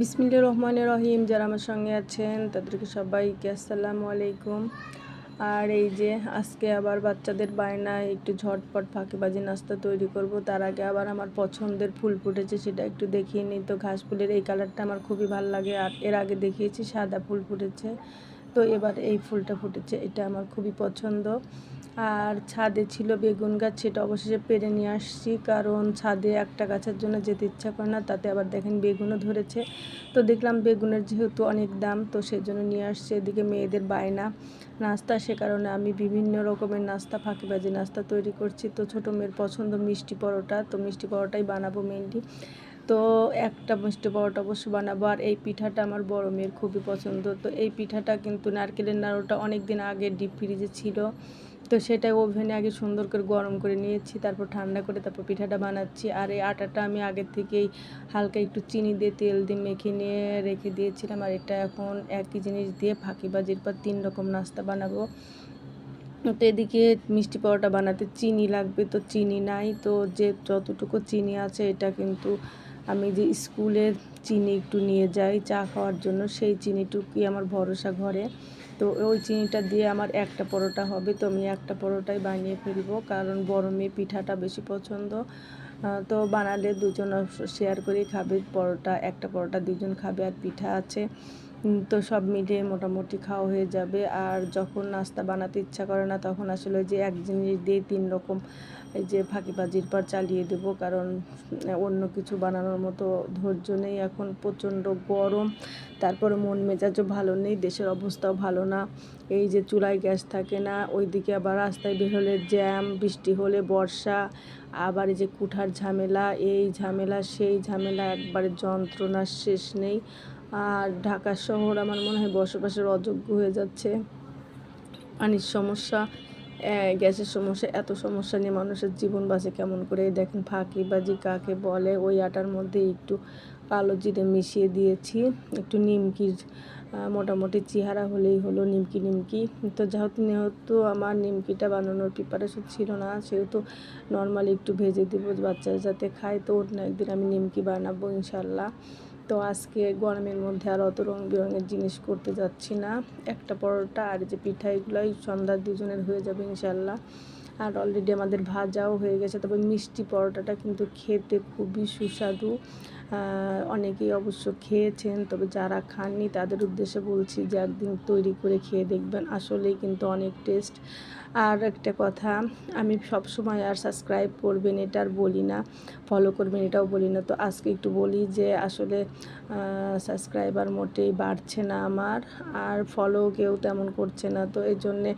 বিসমিল্লা রহমান রহিম। যারা আমার সঙ্গে আছেন, তাদেরকে সবাইকে আসসালামু আলাইকুম। আর এই যে আজকে আবার বাচ্চাদের বায়নায় একটু ঝটপট ফাঁকিবাজি নাস্তা তৈরি করব, তার আগে আবার আমার পছন্দের ফুল ফুটেছে, সেটা একটু দেখিয়ে নিই। তো ঘাস ফুলের এই কালারটা আমার খুবই ভালো লাগে, আর এর আগে দেখিয়েছি সাদা ফুল ফুটেছে। তো এবার এই ফুলটা ফুটেছে, এটা আমার খুবই পছন্দ। আর ছাদে ছিল বেগুন গাছ, সেটা অবশেষে পেরে নিয়ে আসছি। কারণ ছাদে একটা গাছের জন্য যেতে ইচ্ছা করে না, তাতে আবার দেখেন বেগুনও ধরেছে। তো দেখলাম বেগুনের যেহেতু অনেক দাম, তো সেই জন্য নিয়ে আসছে। এদিকে মেয়েদের বায়না, নাস্তা, সে কারণে আমি বিভিন্ন রকমের নাস্তা, ফাঁকিবাজি নাস্তা তৈরি করছি। তো ছোটো মেয়ের পছন্দ মিষ্টি পরোটা, তো মিষ্টি পরোটাই বানাবো মেনলি তো একটা মিষ্টি পরোটা অবশ্য বানাবো, আর এই পিঠাটা আমার বড় মেয়ের খুবই পছন্দ। তো এই পিঠাটা কিন্তু নারকেলের নাড়ুটা অনেক দিন আগে ডিপ ফ্রিজে ছিল। তো সেটা ওভেনে আগে সুন্দর করে গরম করে নিয়েছি, তারপর ঠান্ডা করে তারপর পিঠাটা বানাচ্ছি। আর এই আটাটা আমি আগের থেকেই হালকা একটু চিনি দিয়ে তেল দিয়ে মেখে নিয়ে রেখে দিয়েছিলাম। আর এটা এখন একই জিনিস দিয়ে ফাঁকিবাজির পর তিন রকম নাস্তা বানাবো। তো এদিকে মিষ্টি পাওয়াটা বানাতে চিনি লাগবে, তো চিনি নাই। তো যে যতটুকু চিনি আছে এটা কিন্তু আমি যে স্কুলের চিনি একটু নিয়ে যাই চা খাওয়ার জন্য, সেই চিনিটুকুই আমার ভরসা ঘরে। তো ওই চিনিটা দিয়ে আমার একটা পরোটা হবে, তো আমি একটা পরোটাই বানিয়ে ফেলব, কারণ বড় মেয়ে পিঠাটা বেশি পছন্দ। তো বানালে দুজন শেয়ার করে খাবে, পরোটা, একটা পরোটা দুজন খাবে আর পিঠা আছে। তো সব মিলিয়ে মোটামুটি খাওয়া হয়ে যাবে। আর যখন নাস্তা বানাতে ইচ্ছা করে না, তখন আসলে যে এক জিনিস দিয়ে তিন রকম এই যে ফাঁকিবাজির পর চালিয়ে দেব। কারণ অন্য কিছু বানানোর মতো ধৈর্য নেই এখন, প্রচণ্ড গরম। তারপরে মন মেজাজও ভালো নেই, দেশের অবস্থাও ভালো না। এই যে চুলায় গ্যাস থাকে না, ওইদিকে আবার রাস্তায় বের হলে জ্যাম, বৃষ্টি হলে বর্ষা, আবার এই যে কুঠার ঝামেলা, এই ঝামেলা, সেই ঝামেলা, একবারে যন্ত্রণার শেষ নেই। আর ঢাকা শহর আমার মনে হয় বসবাসের অযোগ্য হয়ে যাচ্ছে। পানির সমস্যা গ্যাসের সমস্যা, এত সমস্যা নিয়ে মানুষের জীবন বাঁচে কেমন করে? দেখেন ফাঁকিবাজি কাকে বলে? ওই আটার মধ্যে একটু কালো জিরে মিশিয়ে দিয়েছি, একটু নিমকির মোটামুটি চেহারা হলেই হলো নিমকি নিমকি। তো যেহেতু যেহেতু আমার নিমকিটা বানানোর প্রিপারেশন ছিল না, সেহেতু নর্মালি একটু ভেজে দেবো বাচ্চারা যাতে খায়। তো অন্য একদিন আমি নিমকি বানাবো ইনশাল্লাহ। তো আজকে গরমের মধ্যে আর অত রঙ বেরঙের জিনিস করতে যাচ্ছি না। একটা পরোটা আর যে পিঠা এগুলোই সন্ধ্যার দুজনের হয়ে যাবে ইনশাল্লাহ আর অলরেডি আমাদের ভাজাও হয়ে গেছে। তবে মিষ্টি পরোটাটা কিন্তু খেতে খুবই সুস্বাদু। অনেকেই অবশ্য খেয়েছেন, তবে যারা খাননি তাদের উদ্দেশ্যে বলছি যে একদিন তৈরি করে খেয়ে দেখবেন। আসলেই কিন্তু অনেক টেস্ট আর একটা কথা, আমি সব সময় আর সাবস্ক্রাইব করবেন এটা আর বলি না ফলো করবেন এটাও বলি না। তো আজকে একটু বলি যে আসলে সাবস্ক্রাইবার মোটেই বাড়ছে না আমার, আর ফলো কেউ তেমন করছে না। তো এই জন্যে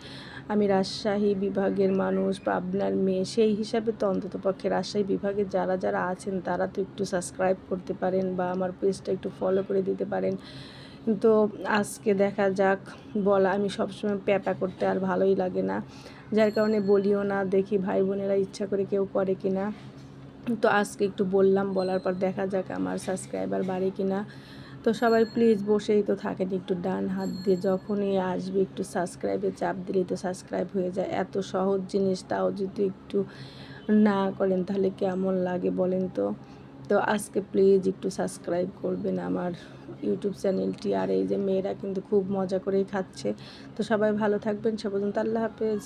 আমি রাজশাহী বিভাগের মানুষ পাবনার মেয়ে, সেই হিসাবে তো অন্তত পক্ষে রাজশাহী বিভাগে যারা যারা আছেন, তারা তো একটু সাবস্ক্রাইব করতে পারেন বা আমার পেজটা একটু ফলো করে দিতে পারেন। তো আজকে দেখা যাক, বলা, আমি সবসময় প্যাপা করতে আর ভালোই লাগে না। যার কারণে বলিও না, দেখি ভাই বোনেরা ইচ্ছা করে কেউ করে কি না তো আজকে একটু বললাম, বলার পর দেখা যাক আমার সাবস্ক্রাইবার বাড়ে কি না তো সবাই প্লিজ বসেই তো থাকেন, একটু ডান হাত দিয়ে যখনই আসবে একটু সাবস্ক্রাইবে চাপ দিলেই তো সাবস্ক্রাইব হয়ে যায়। এত সহজ জিনিস, তাও যদি একটু না করেন তাহলে কেমন লাগে বলেন তো? তো আজকে প্লিজ একটু সাবস্ক্রাইব করবেন আমার ইউটিউব চ্যানেলটি আর এই যে মেয়েরা কিন্তু খুব মজা করেই খাচ্ছে। তো সবাই ভালো থাকবেন, সে পর্যন্ত আল্লাহ হাফেজ।